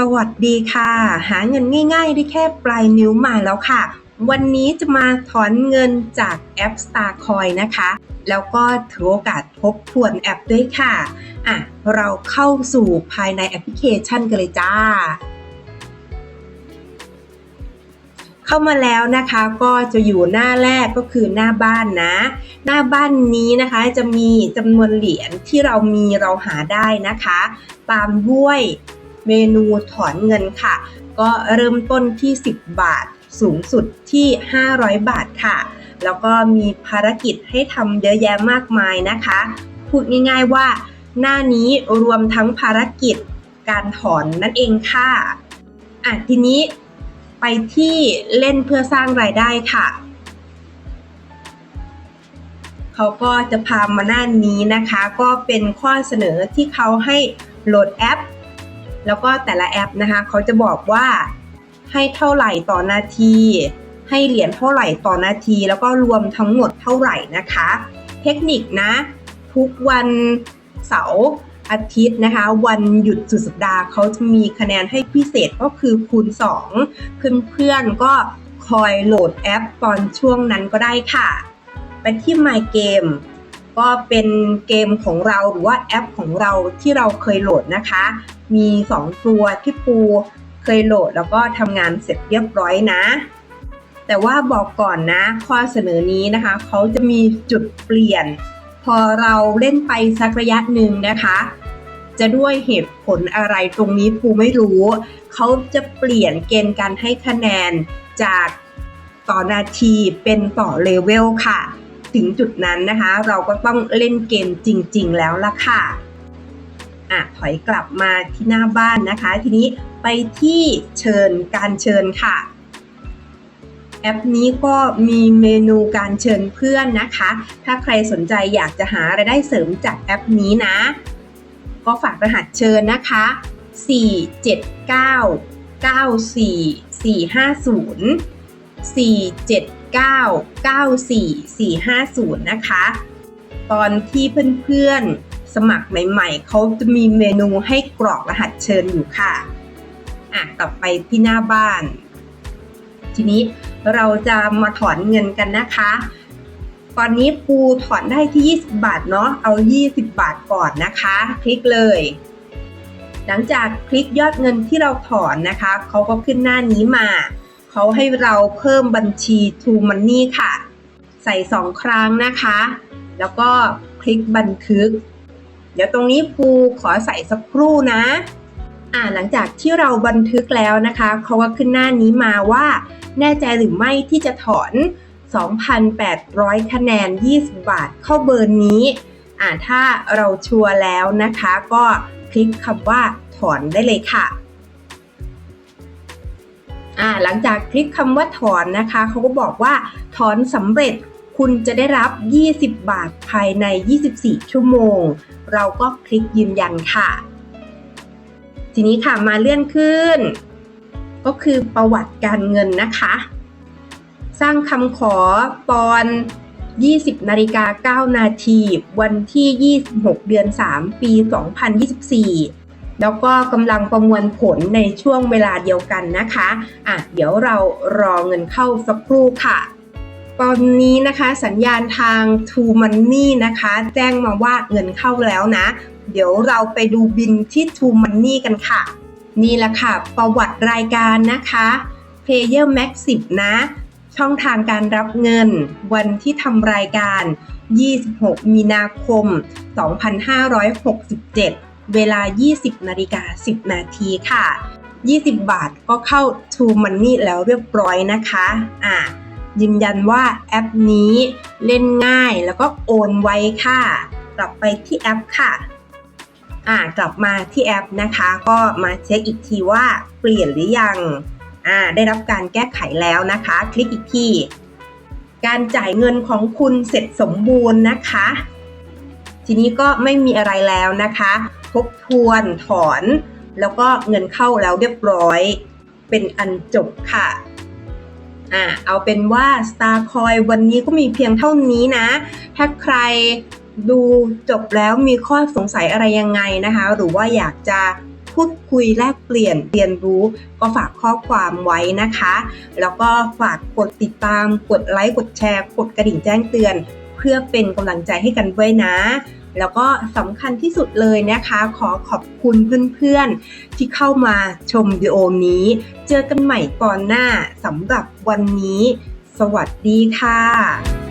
สวัสดีค่ะ หาเงินง่าย ๆ ได้แค่ปลายนิ้วมาแล้วค่ะ วันนี้จะมาถอนเงินจากแอป Starcoin นะคะ แล้วก็ถือโอกาสทบทวนแอปด้วยค่ะอะ เราเข้าสู่ภายในแอปพลิเคชันกันเลยจ้า เข้ามาแล้วนะคะก็จะอยู่หน้าแรกก็คือหน้าบ้านนะ หน้าบ้านนี้นะคะจะมีจำนวนเหรียญที่เรามีเราหาได้นะคะ ตามด้วย เมนูถอนเงินค่ะ ก็เริ่มต้นที่ 10 บาท สูงสุดที่ 500 บาทค่ะ แล้วก็มีภารกิจให้ทำเยอะแยะมากมายนะคะ พูดง่ายๆว่า หน้านี้รวมทั้งภารกิจการถอนนั่นเองค่ะอะทีนี้ไปที่เล่นเพื่อสร้างรายได้ค่ะเขาก็จะพามาหน้านี้นะคะ ก็เป็นข้อเสนอที่เขาให้โหลดแอป แล้วก็แต่ละแอปนะคะเขาจะบอกว่าให้เท่าไหร่ต่อนาที ให้เหรียญเท่าไหร่ต่อนาที แล้วก็รวมทั้งหมดเท่าไหร่นะคะ เทคนิคนะ ทุกวันเสาร์อาทิตย์นะคะ วันหยุดสุดสัปดาห์เขาจะมีคะแนนให้พิเศษก็คือคูณ 2 เพื่อนๆก็คอยโหลดแอปตอนช่วงนั้นก็ได้ค่ะ ไปที่ My Game ก็เป็นเกมของเราหรือว่าแอปของเราที่เราเคยโหลดนะคะ มี 2 ตัวที่ปูเคยโหลดแล้วก็ทำงานเสร็จเรียบร้อยนะ แต่ว่าบอกก่อนนะ ข้อเสนอนี้นะคะ เขาจะมีจุดเปลี่ยน พอเราเล่นไปสักระยะหนึ่งนะคะ จะด้วยเหตุผลอะไรตรงนี้ปูไม่รู้ เขาจะเปลี่ยนเกณฑ์การให้คะแนนจากต่อนาทีเป็นต่อเลเวลค่ะ ถึงจุดนั้นนะคะ เราก็ต้องเล่นเกมจริง ๆ แล้วล่ะค่ะอะถอยกลับมาที่หน้าบ้านนะคะ ทีนี้ไปที่เชิญการเชิญค่ะ แอปนี้ก็มีเมนูการเชิญเพื่อนนะคะ ถ้าใครสนใจอยากจะหารายได้เสริมจากแอปนี้นะ ก็ฝากรหัสเชิญนะคะ 479 94 450 479 94 450 นะคะ ตอนที่เพื่อนๆสมัครใหม่ๆ เขาจะมีเมนูให้กรอกรหัสเชิญอยู่ค่ะ อะ กลับไปที่หน้าบ้าน ทีนี้เราจะมาถอนเงินกันนะคะ ตอนนี้ปูถอนได้ที่ 20 บาทเนาะ เอา 20 บาทก่อนนะคะ คลิกเลยหลังจากคลิกยอดเงินที่เราถอนนะคะ เขาก็ขึ้นหน้านี้มา เขาให้เราเพิ่มบัญชี True Money ค่ะ ใส่ 2 ครั้งนะคะ แล้วก็คลิกบันทึก เดี๋ยวตรงนี้ปูขอใส่สักครู่นะอ่าหลังจากที่เราบันทึกแล้วนะคะเขาก็ขึ้นหน้านี้มาว่า แน่ใจหรือไม่ที่จะถอน 2,800 คะแนน 20 บาทเข้าเบอร์นี้ อ่าถ้าเราชัวร์แล้วนะคะ ก็คลิกคำว่าถอนได้เลยค่ะ อ่าหลังจากคลิกคำว่าถอนนะคะเขาก็บอกว่าถอนสำเร็จคุณจะได้รับ 20 บาทภายใน 24 ชั่วโมง เราก็คลิกยืนยันค่ะ ทีนี้ค่ะมาเลื่อนขึ้น ก็คือประวัติการเงินนะคะ สร้างคำขอตอน 20 นาฬิกา 9 นาที วันที่ 26 เดือน 3 ปี 2024 แล้วก็กำลังประมวลผลในช่วงเวลาเดียวกันนะคะอะเดี๋ยวเรารอเงินเข้าสักครู่ค่ะ ตอนนี้นะคะสัญญาณทาง True Money นะคะ แจ้งมาว่าเงินเข้าแล้วนะ เดี๋ยวเราไปดูบินที่ True Money กันค่ะ นี่แหละค่ะ ประวัติรายการนะคะ Player Max 10 นะ ช่องทางการรับเงิน วันที่ทำรายการ 26 มีนาคม 2567 เวลา 20นาฬิกา10 นาทีค่ะ 20 บาทก็เข้า True Money แล้วเรียบร้อยนะคะอ่ายืนยันว่าแอปนี้เล่นง่ายแล้วก็โอนไวค่ะ กลับไปที่แอปค่ะอ่ากลับมาที่แอปนะคะ ก็มาเช็คอีกทีว่าเปลี่ยนหรือยังอ่าได้รับการแก้ไขแล้วนะคะ คลิกอีกที การจ่ายเงินของคุณเสร็จสมบูรณ์นะคะ ทีนี้ก็ไม่มีอะไรแล้วนะคะ ทบทวนถอน แล้วก็เงินเข้าแล้วเรียบร้อย เป็นอันจบค่ะอ่าเอาเป็นว่า Starcoin วันนี้ก็มีเพียงเท่านี้นะ ถ้าใครดูจบแล้วมีข้อสงสัยอะไรยังไงนะคะ หรือว่าอยากจะพูดคุยแลกเปลี่ยนเรียนรู้ก็ฝากข้อความไว้นะคะ แล้วก็ฝากกดติดตามกดไลค์กดแชร์ กดกระดิ่งแจ้งเตือน เพื่อเป็นกำลังใจให้กันด้วยนะ แล้วก็สำคัญที่สุดเลยนะคะ ขอขอบคุณเพื่อนๆ ที่เข้ามาชมวิดีโอนี้ เจอกันใหม่ก่อนหน้าสำหรับวันนี้ สวัสดีค่ะ